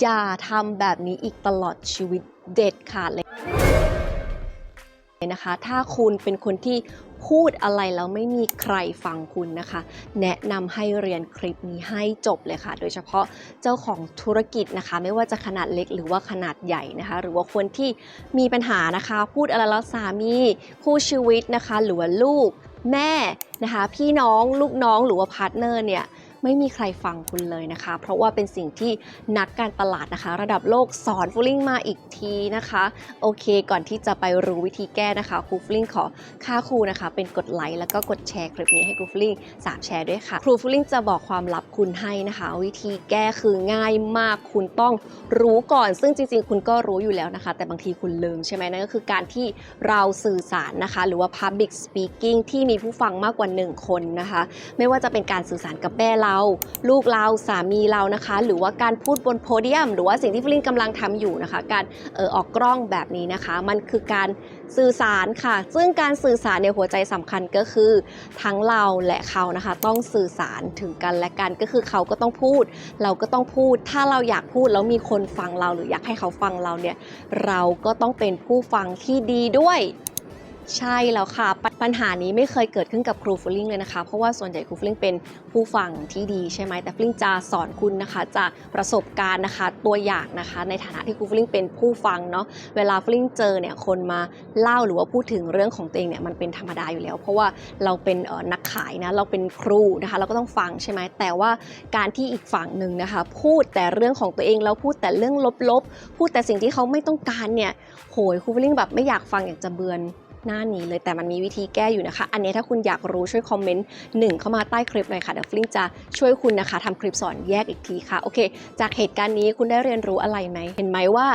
อย่าทำแบบนี้อีกตลอดชีวิตเด็ดขาดเลยนะคะ ถ้าคุณเป็นคนที่พูดอะไรแล้วไม่มีใครฟังคุณนะคะ แนะนำให้เรียนคลิปนี้ให้จบเลยค่ะ โดยเฉพาะเจ้าของธุรกิจนะคะ ไม่ว่าจะขนาดเล็กหรือว่าขนาดใหญ่นะคะ หรือว่าคนที่มีปัญหานะคะ พูดอะไรแล้วสามีคู่ชีวิตนะคะ หรือว่าลูกแม่นะคะ พี่น้องลูกน้องหรือว่าพาร์ทเนอร์เนี่ย ไม่มีใครฟังคุณเลยนะคะ เพราะว่าเป็นสิ่งที่นักการตลาดนะคะ ระดับโลกสอนฟูลิ่งมาอีกทีนะคะ โอเค ก่อนที่จะไปรู้วิธีแก้นะคะครูฟูลิ่งขอค่าครูนะคะ เป็นกดไลค์แล้วก็กดแชร์คลิปนี้ให้ครูฟูลิ่งสามแชร์ด้วยค่ะ ครูฟูลิ่งจะบอกความลับคุณให้นะคะ วิธีแก้คือง่ายมากคุณต้องรู้ก่อน ซึ่งจริง ๆ คุณก็รู้อยู่แล้วนะคะ แต่บางทีคุณลืมใช่ไหมนั่นก็คือการที่เราสื่อสารนะคะ หรือว่า public speaking ที่มีผู้ฟังมากกว่า 1 คนนะคะ ไม่ว่าจะเป็นการสื่อสารกับแม่เราลูกเราสามีเรานะคะ หรือว่าการพูดบนโพเดียม หรือว่าสิ่งที่ฟลินกำลังทำอยู่นะคะ การเออออกกล้องแบบนี้นะคะ มันคือการสื่อสารค่ะ ซึ่งการสื่อสารในหัวใจสำคัญก็คือ ทั้งเราและเขานะคะ ต้องสื่อสารถึงกันและกันก็คือเขาก็ต้องพูด เราก็ต้องพูด ถ้าเราอยากพูดแล้วมีคนฟังเราหรืออยากให้เขาฟังเราเนี่ยเราก็ต้องเป็นผู้ฟังที่ดีด้วย ใช่แล้วค่ะ ปัญหานี้ไม่เคยเกิดขึ้นกับครูฟลิงเลยนะคะ เพราะว่าส่วนใหญ่ครูฟลิงเป็นผู้ฟังที่ดีใช่ไหมแต่ฟลิงจะสอนคุณนะคะจากประสบการณ์นะคะตัวอย่างนะคะ ในฐานะที่ครูฟลิงเป็นผู้ฟังเนาะเวลาฟลิงเจอเนี่ยคนมาเล่าหรือว่าพูดถึงเรื่องของตัวเองเนี่ยมันเป็นธรรมดาอยู่แล้ว เพราะว่าเราเป็นนักขายนะเราเป็นครูนะคะ เราก็ต้องฟังใช่ไหมแต่ว่าการที่อีกฝั่งหนึ่งนะคะ พูดแต่เรื่องของตัวเองแล้วพูดแต่เรื่องลบๆ พูดแต่สิ่งที่เขาไม่ต้องการเนี่ยโหยครูฟลิงแบบไม่อยากฟังอยากจะเบือน หน้านี้เลยแต่มันมีวิธีแก้อยู่นะคะ อันนี้ถ้าคุณอยากรู้ช่วยคอมเมนต์หนึ่งเข้ามาใต้คลิปหน่อยค่ะเดี๋ยวฟลิงจะช่วยคุณนะคะทำคลิปสอนแยกอีกทีค่ะโอเค จากเหตุการณ์นี้คุณได้เรียนรู้อะไรไหมเห็นไหมว่า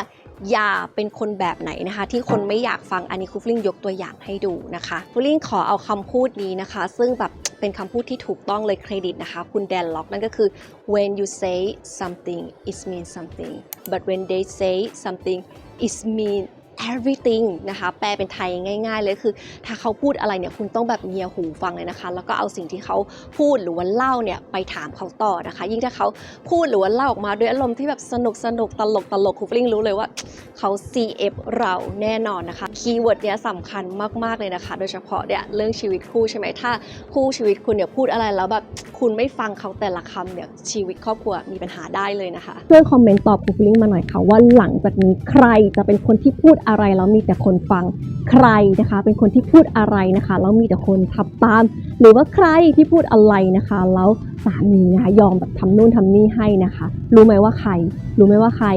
อย่าเป็นคนแบบไหนนะคะ ที่คนไม่อยากฟังอันนี้ครูฟลิงยกตัวอย่างให้ดูนะคะฟลิงขอเอาคำพูดนี้นะคะ ซึ่งแบบเป็นคำพูดที่ถูกต้องเลยเครดิตนะคะ คุณแดนล็อกนั่นก็คือ when you say something it means something but when they say something it mean everything นะคะ แปลเป็นไทยง่าย ๆ เลยคือ ถ้าเขาพูดอะไรเนี่ยคุณต้องแบบเงียหูฟังเลยนะคะ แล้วก็เอาสิ่งที่เขาพูดหรือว่าเล่าเนี่ยไปถามเขาต่อนะคะ ยิ่งถ้าเขาพูดหรือว่าเล่าออกมาด้วยอารมณ์ที่แบบสนุกสนุกตลกตลกครูฟลิงรู้เลยว่าเขา CF เราแน่นอนนะคะคีย์เวิร์ดเนี้ยสำคัญมากๆเลยนะคะ โดยเฉพาะเนี่ยเรื่องชีวิตคู่ใช่ไหมถ้าคู่ชีวิตคุณเนี่ยพูดอะไรแล้วแบบคุณไม่ฟังเขาแต่ละคำเนี่ยชีวิตครอบครัวมีปัญหาได้เลยนะคะช่วยคอมเมนต์ตอบครูฟลิงมาหน่อยค่ะว่าหลังจากนี้ใครจะเป็นคนที่พูดอะไรแล้วมีแต่คนฟังใครนะคะ เป็นคนที่พูดอะไรนะคะแล้วมีแต่คนทับตามหรือว่าใครที่พูดอะไรนะคะ แล้วสามีนะคะยอมแบบทำนู่นทำนี่ให้นะคะ รู้ไหมว่าใคร รู้ไหมว่าใคร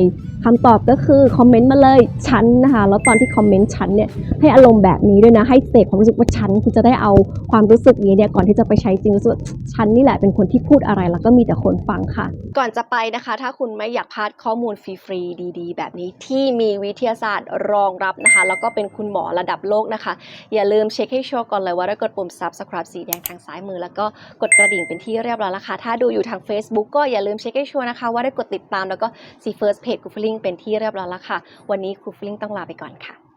คำตอบก็คือคอมเมนต์มาเลยฉันนะคะ แล้วตอนที่คอมเมนต์ฉันเนี่ยให้อารมณ์แบบนี้ด้วยนะ ให้เสพความรู้สึกว่าฉันคุณจะได้เอาความรู้สึกนี้เนี่ยก่อนที่จะไปใช้จริงรู้สึกฉันนี่แหละเป็นคนที่พูดอะไรแล้วก็มีแต่คนฟังค่ะ ก่อนจะไปนะคะ ถ้าคุณไม่อยากพลาดข้อมูลฟรีๆดี ๆ แบบนี้ที่มีวิทยาศาสตร์รองรับนะคะ แล้วก็เป็นคุณหมอระดับโลกนะคะ อย่าลืมเช็คให้ชัวร์ก่อนเลยว่าได้กดปุ่ม subscribe สีดงทางซ้ายมือ แล้วก็กดกระดิ่งเป็นที่เรียบร้อยแล้วค่ะ ถ้าดูอยู่ทาง Facebook ก็อย่าลืมเช็คให้ชัวร์นะคะ ว่าได้กดติดตามแล้วก็ซีเฟิร์สเพจคูฟลิงเป็นที่เรียบร้อยแล้วค่ะ วันนี้คูฟลิงต้องลาไปก่อนค่ะ